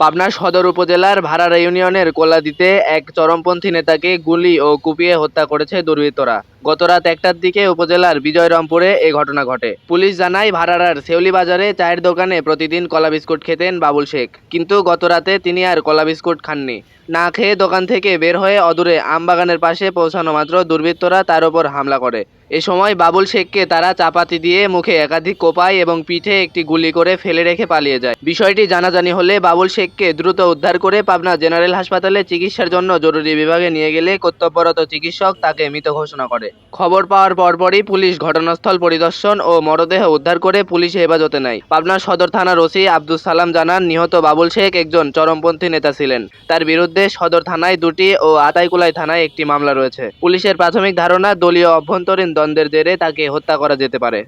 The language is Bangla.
পাবনা সদর উপজেলার ভাড়ারা ইউনিয়নের কোলাদিতে এক চরমপন্থী নেতাকে গুলি ও কুপিয়ে হত্যা করেছে দুর্বৃত্তরা। গতরাত একটার দিকে উপজেলার বিজয়রামপুরে এ ঘটনা ঘটে। পুলিশ জানায়, ভাড়ারার সেউলি বাজারে চায়ের দোকানে প্রতিদিন কলা বিস্কুট খেতেন বাবুল শেখ। কিন্তু গতরাতে তিনি আর কলা বিস্কুট খাননি। না খেয়ে দোকান থেকে বের হয়ে অদূরে আমবাগানের পাশে পৌঁছানো মাত্র দুর্বৃত্তরা তার ওপর হামলা করে। এ সময় বাবুল শেখকে তারা চাপাতি দিয়ে মুখে একাধিক কোপায় এবং পিঠে একটি গুলি করে ফেলে রেখে পালিয়ে যায়। বিষয়টি জানাজানি হলে বাবুল শেখকে দ্রুত উদ্ধার করে পাবনা জেনারেল হাসপাতালে চিকিৎসার জন্য জরুরি বিভাগে নিয়ে গেলে কর্তব্যরত চিকিৎসক তাকে মৃত ঘোষণা করে। খবর পাওয়ার পরপরই পুলিশ ঘটনাস্থল পরিদর্শন ও মরদেহ উদ্ধার করে পুলিশ হেফাজতে নেয়। পাবনা সদর থানার ওসি আব্দুল সালাম জানান, নিহত বাবুল শেখ একজন চরমপন্থী নেতা ছিলেন। তার বিরুদ্ধে সদর থানায় দুটি ও আতাইকুলাই থানায় একটি মামলা রয়েছে। পুলিশের প্রাথমিক ধারণা, দলীয় অভ্যন্তরীণ দ্বন্দ্বের জেরে তাকে হত্যা করা যেতে পারে।